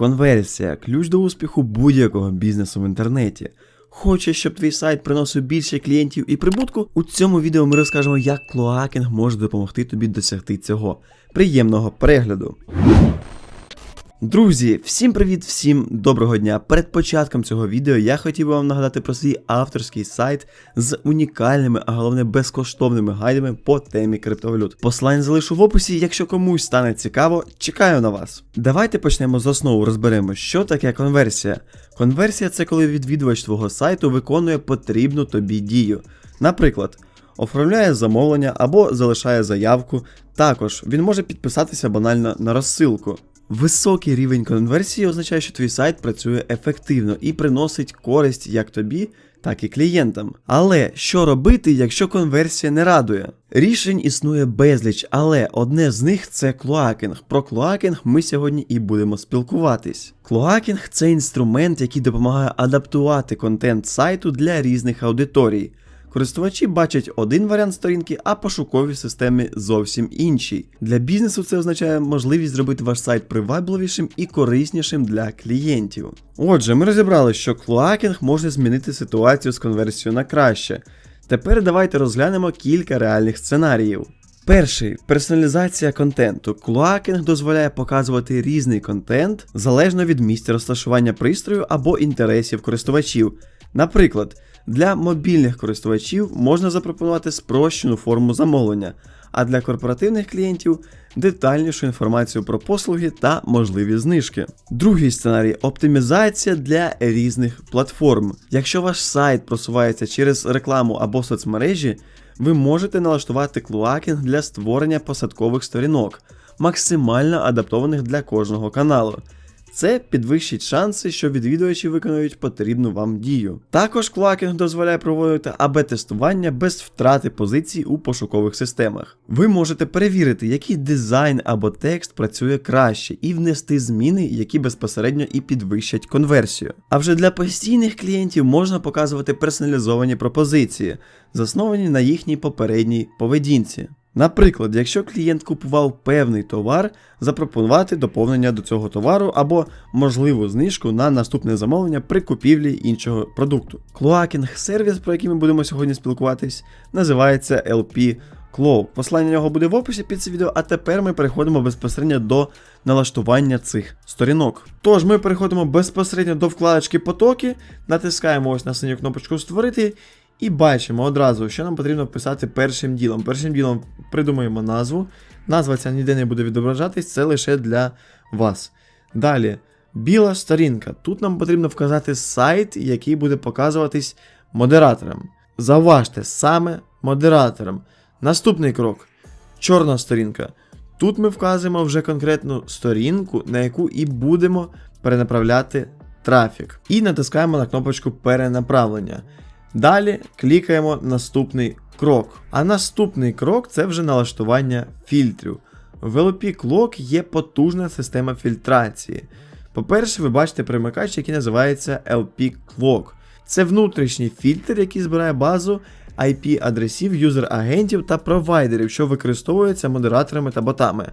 Конверсія ключ до успіху будь-якого бізнесу в інтернеті. Хочеш, щоб твій сайт приносив більше клієнтів і прибутку? У цьому відео ми розкажемо, як клоакінг може допомогти тобі досягти цього. Приємного перегляду! Друзі, всім привіт, всім доброго дня. Перед початком цього відео я хотів би вам нагадати про свій авторський сайт з унікальними, а головне безкоштовними гайдами по темі криптовалют. Посилання залишу в описі, якщо комусь стане цікаво, чекаю на вас. Давайте почнемо з основу, розберемо, що таке конверсія. Конверсія це коли відвідувач твого сайту виконує потрібну тобі дію. Наприклад. Оформляє замовлення або залишає заявку. Також він може підписатися банально на розсилку. Високий рівень конверсії означає, що твій сайт працює ефективно і приносить користь як тобі, так і клієнтам. Але що робити, якщо конверсія не радує? Рішень існує безліч, але одне з них це клоакінг. Про клоакінг ми сьогодні і будемо спілкуватись. Клоакінг це інструмент, який допомагає адаптувати контент сайту для різних аудиторій. Користувачі бачать один варіант сторінки, а пошукові системи зовсім інший. Для бізнесу це означає можливість зробити ваш сайт привабливішим і кориснішим для клієнтів. Отже, ми розібрали, що клоакінг може змінити ситуацію з конверсією на краще. Тепер давайте розглянемо кілька реальних сценаріїв. Перший персоналізація контенту. Клоакінг дозволяє показувати різний контент залежно від місця розташування пристрою або інтересів користувачів. Наприклад, для мобільних користувачів можна запропонувати спрощену форму замовлення, а для корпоративних клієнтів детальнішу інформацію про послуги та можливі знижки. Другий сценарій оптимізація для різних платформ. Якщо ваш сайт просувається через рекламу або соцмережі, ви можете налаштувати клоакінг для створення посадкових сторінок, максимально адаптованих для кожного каналу. Це підвищить шанси, що відвідувачі виконують потрібну вам дію. Також клакінг дозволяє проводити АБ-тестування без втрати позицій у пошукових системах. Ви можете перевірити, який дизайн або текст працює краще, і внести зміни, які безпосередньо і підвищать конверсію. А вже для постійних клієнтів можна показувати персоналізовані пропозиції, засновані на їхній попередній поведінці. Наприклад, якщо клієнт купував певний товар, запропонувати доповнення до цього товару або можливу знижку на наступне замовлення при купівлі іншого продукту. Клоакінг сервіс, про який ми будемо сьогодні спілкуватись, називається LP Clow. Послання нього буде в описі під це відео, а тепер ми переходимо безпосередньо до налаштування цих сторінок. Тож ми переходимо безпосередньо до вкладочки потоки, натискаємо ось на синю кнопочку Створити. І бачимо одразу, що нам потрібно писати першим ділом. Першим ділом придумаємо назву. Назва ця ніде не буде відображатись, це лише для вас. Далі, біла сторінка. Тут нам потрібно вказати сайт, який буде показуватись модераторам. Заважте саме модераторам. Наступний крок чорна сторінка. Тут ми вказуємо вже конкретну сторінку, на яку і будемо перенаправляти трафік. І натискаємо на кнопочку перенаправлення. Далі клікаємо наступний крок. А наступний крок це вже налаштування фільтрів. В LP Clock є потужна система фільтрації. По-перше, ви бачите примикач, який називається LP Clock. Це внутрішній фільтр, який збирає базу IP-адресів, юзер-агентів та провайдерів, що використовуються модераторами та ботами.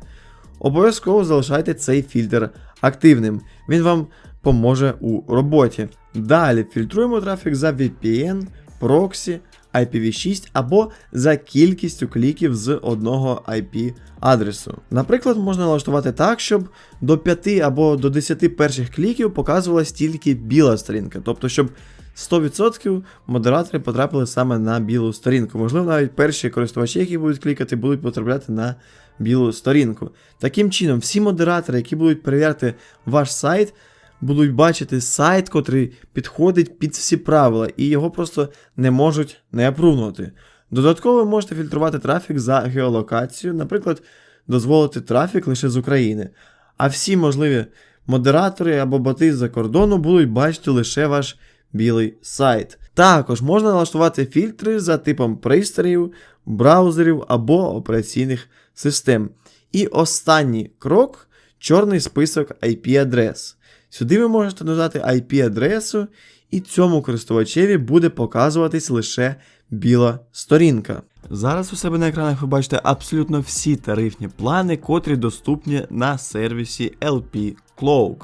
Обов'язково залишайте цей фільтр активним. Він вам поможе у роботі. Далі фільтруємо трафік за VPN, проксі, IPv6 або за кількістю кліків з одного IP-адресу. Наприклад, можна налаштувати так, щоб до 5 або до 10 перших кліків показувалась тільки біла сторінка, тобто, щоб 100% модератори потрапили саме на білу сторінку. Можливо, навіть перші користувачі, які будуть клікати, будуть потрапляти на білу сторінку. Таким чином, всі модератори, які будуть перевіряти ваш сайт, будуть бачити сайт, котрий підходить під всі правила, і його просто не можуть не апрувнути. Додатково ви можете фільтрувати трафік за геолокацію, наприклад, дозволити трафік лише з України. А всі можливі модератори або боти з-за кордону будуть бачити лише ваш білий сайт. Також можна налаштувати фільтри за типом пристроїв, браузерів або операційних систем. І останній крок чорний список IP-адрес. Сюди ви можете додати IP-адресу, і цьому користувачеві буде показуватись лише біла сторінка. Зараз у себе на екранах ви бачите абсолютно всі тарифні плани, котрі доступні на сервісі LP Cloak.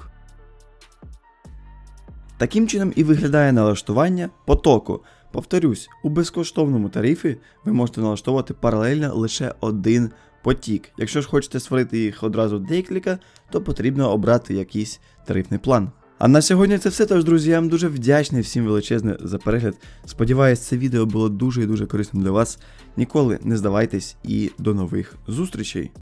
Таким чином і виглядає налаштування потоку. Повторюсь, у безкоштовному тарифі ви можете налаштовувати паралельно лише один потік. Якщо ж хочете створити їх одразу декілька, то потрібно обрати якийсь тарифний план. А на сьогодні це все. Тож, друзі, я вам дуже вдячний всім величезне за перегляд. Сподіваюсь, це відео було дуже і дуже корисним для вас. Ніколи не здавайтесь і до нових зустрічей.